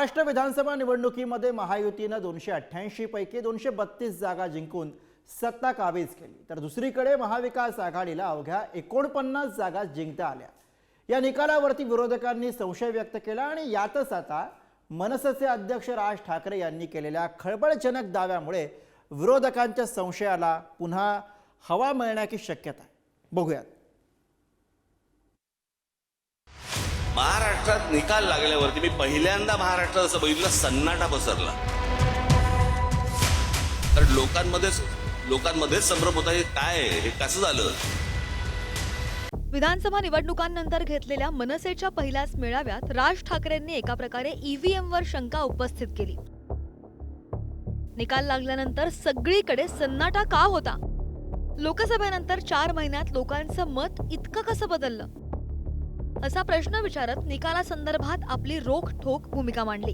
महाराष्ट्र विधानसभा निवडणुकीमध्ये महायुतीनं दोनशे अठ्ठ्याऐंशी पैकी दोनशे बत्तीस जागा जिंकून सत्ता काबीज केली. तर दुसरीकडे महाविकास आघाडीला अवघ्या एकोणपन्नास जागा जिंकता आल्या. या निकालावरती विरोधकांनी संशय व्यक्त केला आणि यातच आता मनसेचे अध्यक्ष राज ठाकरे यांनी केलेल्या खळबळजनक दाव्यामुळे विरोधकांच्या संशयाला पुन्हा हवा मिळण्याची शक्यता आहे. बघूयात. महाराष्ट्रात निकाल लागल्यावरती मी पहिल्यांदा महाराष्ट्रात असं बघितलं सन्नाटा पसरला. तर लोकांमध्ये लोकांमध्येच संभ्रम होता हे काय हे कसं झालं? विधानसभा निवडणुकांनंतर घेतलेल्या मनसेच्या पहिल्याच मेळाव्यात राज ठाकरेंनी एका प्रकारे ईव्हीएम वर शंका उपस्थित केली. निकाल लागल्यानंतर सगळीकडे सन्नाटा का होता? लोकसभेनंतर चार महिन्यात लोकांचं मत इतकं कसं बदललं? असा प्रश्न विचारत निकालासंदर्भात आपली रोख ठोक भूमिका मांडली.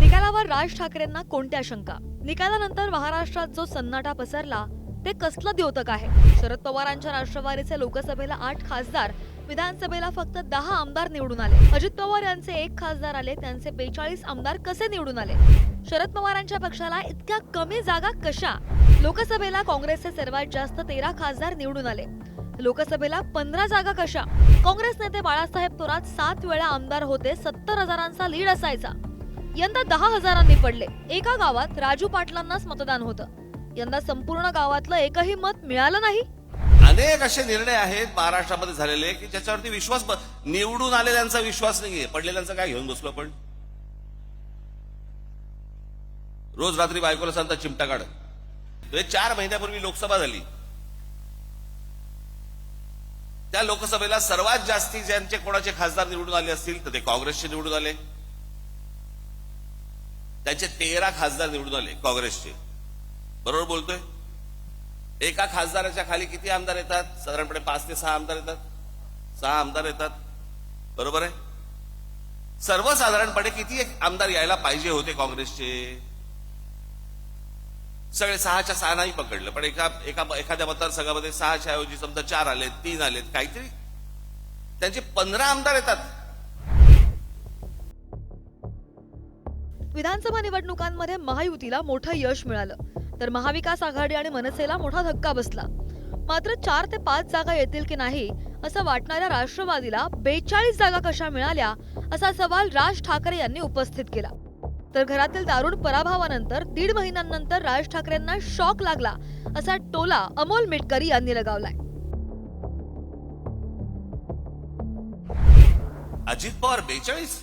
निकालावर राज ठाकरेंना कोणत्या शंका? निकालानंतर महाराष्ट्रात जो सन्नाटा पसरला ते कसलं द्योतक आहे? शरद पवारांच्या राष्ट्रवादीचे लोकसभेला आठ खासदार विधानसभेला फक्त दहा आमदार निवडून आले. अजित पवार यांचे एक खासदार आले त्यांचे बेचाळीस आमदार कसे निवडून आले? शरद पवारांच्या पक्षाला इतक्या कमी जागा कशा? लोकसभेला काँग्रेसचे सर्वात जास्त तेरा खासदार निवडून आले. लोकसभेला पंधरा जागा कशा? काँग्रेस नेते बाळासाहेब थोरात सात वेळा आमदार होते सत्तर हजारांचा लीड असायचा. यंदा दहा हजारांनी पडले. एका गावात राजू पाटलांनाच मतदान होतं. यंदा संपूर्ण गावातलं एकही मत मिळालं नाही. अनेक असे निर्णय आहेत महाराष्ट्रामध्ये झालेले की ज्याच्यावरती विश्वास निवडून आलेल्यांचा विश्वास नाहीये. पडलेल्यांचा काय घेऊन बसलो आपण? रोज रात्री बायकोला सांगता चिमटा काढ. चार महिन्यापूर्वी लोकसभा झाली. त्या लोकसभेला सर्वात जास्ती ज्यांचे कोणाचे खासदार निवडून आले असतील तर ते काँग्रेसचे निवडून आले. त्यांचे तेरा खासदार निवडून आले काँग्रेसचे. बरोबर बोलतोय? एका खासदाराच्या खाली किती आमदार येतात? साधारणपणे पाच ते सहा आमदार येतात. सहा आमदार येतात. बरोबर आहे? सर्वसाधारणपणे किती आमदार यायला पाहिजे होते काँग्रेसचे? सगळे सहाच्या सहा नाही पकडलं पण एका एका एखाद्या मतदारसंघामध्ये सहाच्या ऐवजी समजा चार आलेत तीन आलेत काहीतरी. त्यांचे पंधरा आमदार येतात. विधानसभा निवडणुकांमध्ये महायुतीला मोठं यश मिळालं. तर महाविकास आघाडी आणि मनसेला मोठा धक्का बसला. मात्र चार ते पाच जागा येतील की नाही असं वाटणाऱ्या राष्ट्रवादीला बेचाळीस जागा कशा मिळाल्या असा सवाल राज ठाकरे यांनी उपस्थित केला. तर घरातील दारुण पराभवानंतर दीड महिन्यांनंतर राज ठाकरेंना शॉक लागला असा टोला अमोल मिटकरी यांनी लगावलाय. अजित पवार बेचाळीस?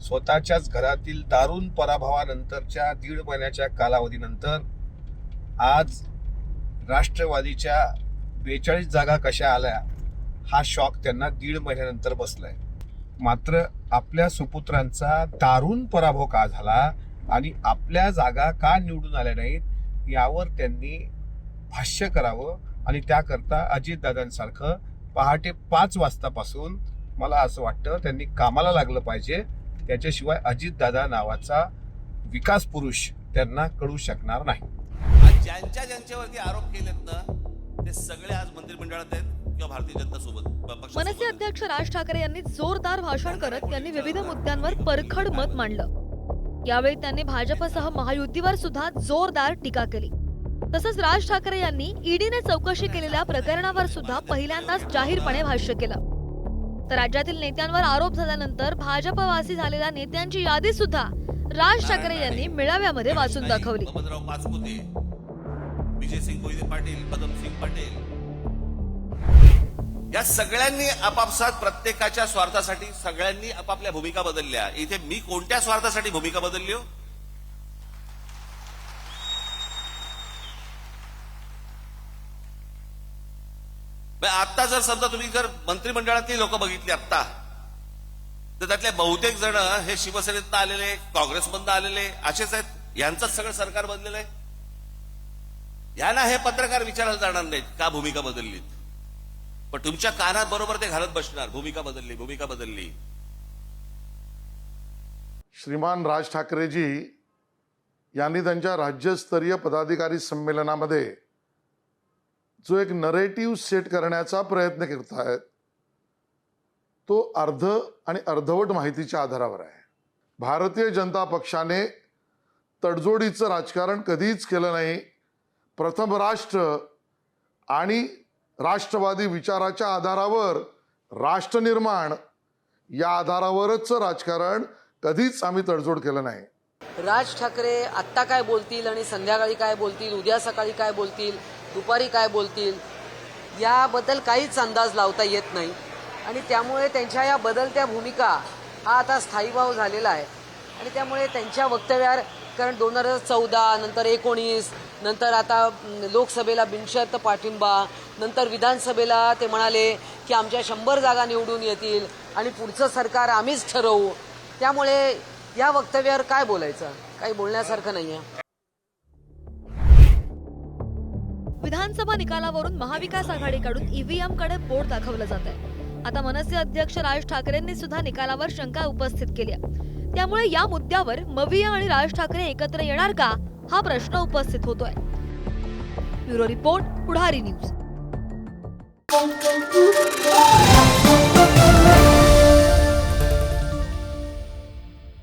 स्वतःच्याच घरातील दारुण पराभवानंतरच्या दीड महिन्याच्या कालावधीनंतर आज राष्ट्रवादीच्या बेचाळीस जागा कशा आल्या हा शॉक त्यांना दीड महिन्यानंतर बसलाय. मात्र आपल्या सुपुत्रांचा दारुण पराभव का झाला आणि आपल्या जागा का निवडून आल्या नाहीत यावर त्यांनी भाष्य करावं आणि त्याकरता अजितदादांसारखं पहाटे पाच वाजतापासून मला असं वाटतं त्यांनी कामाला लागलं पाहिजे त्याच्याशिवाय अजितदादा नावाचा विकास पुरुष त्यांना कळू शकणार नाही. आज ज्यांच्या ज्यांच्यावरती आरोप केलेत ना ते सगळे आज मंत्रिमंडळात आहेत किंवा भारतीय जनता सोबत मनसे. अध्यक्ष राज ठाकरे यांनी जोरदार भाषण करत त्यांनी विविध मुद्द्यांवर परखड मत मांडलं. यावेळी त्यांनी भाजपसह महायुतीवर सुद्धा जोरदार टीका केली. तसंच राज ठाकरे यांनी ईडीने चौकशी केलेल्या प्रकरणावर सुद्धा पहिल्यांदाच जाहीरपणे भाष्य केलं. तर राज्यातील नेत्यांवर आरोप झाल्यानंतर भाजपवासी झालेल्या नेत्यांची यादी सुद्धा राज ठाकरे यांनी मेळाव्यामध्ये वाचून दाखवली. या सगळ्यांनी आपापसात प्रत्येकाच्या स्वार्थासाठी सगळ्यांनी आपापल्या भूमिका बदलल्या. इथे मी कोणत्या स्वार्थासाठी भूमिका बदलली हो? आता जर समजा तुम्ही जर मंत्रिमंडळातली लोक बघितली आत्ता तर त्यातले बहुतेक जण हे शिवसेनेत आलेले काँग्रेसमधनं आलेले असेच आहेत. यांचंच सगळं सरकार बनलेलं आहे. यांना हे पत्रकार विचारायला जाणार नाहीत का भूमिका बदललीत? पण तुमच्या कानात बरोबर ते घालत बसणार भूमिका बदलली भूमिका बदलली. श्रीमान राज ठाकरेजी यांनी त्यांच्या राज्यस्तरीय पदाधिकारी संमेलनामध्ये जो एक नरेटिव्ह सेट करण्याचा प्रयत्न करत आहेत तो अर्ध आणि अर्धवट माहितीच्या आधारावर आहे. भारतीय जनता पक्षाने तडजोडीचं राजकारण कधीच केलं नाही. प्रथम राष्ट्र आणि राष्ट्रवादी विचाराच्या आधारावर राष्ट्रनिर्माण या आधारावरच राजकारण कधीच आम्ही तडजोड केलं नाही. राज ठाकरे आत्ता काय बोलतील आणि संध्याकाळी काय बोलतील उद्या सकाळी काय बोलतील दुपारी काय बोलतील? याबद्दल काहीच अंदाज लावता येत नाही. आणि त्यामुळे त्यांच्या या बदलत्या भूमिका हा आता स्थायीभाव झालेला आहे. आणि त्यामुळे त्यांच्या वक्तव्यावर कारण दोन हजार चौदा नंतर एकोणीस नंतर आता लोकसभेला बिनशर्त पाठिंबा नंतर विधानसभेला ते म्हणाले की आमच्या शंभर जागा निवडून येतील आणि पुढचं सरकार आम्हीच ठरवू. त्यामुळे या वक्तव्यावर काय बोलायचं? काही बोलण्यासारखं नाही आहे विधानसभा निकालावरून महाविकास आघाडीकडून ईव्हीएमकडे बोट दाखवलं जात आहे. आता मनसे अध्यक्ष राज ठाकरेंनी सुद्धा निकालावर शंका उपस्थित केली आहे. त्यामुळे या मुद्द्यावर मविया आणि राज ठाकरे एकत्र येणार का हा प्रश्न उपस्थित होतोय. Bureau report Pudhari news.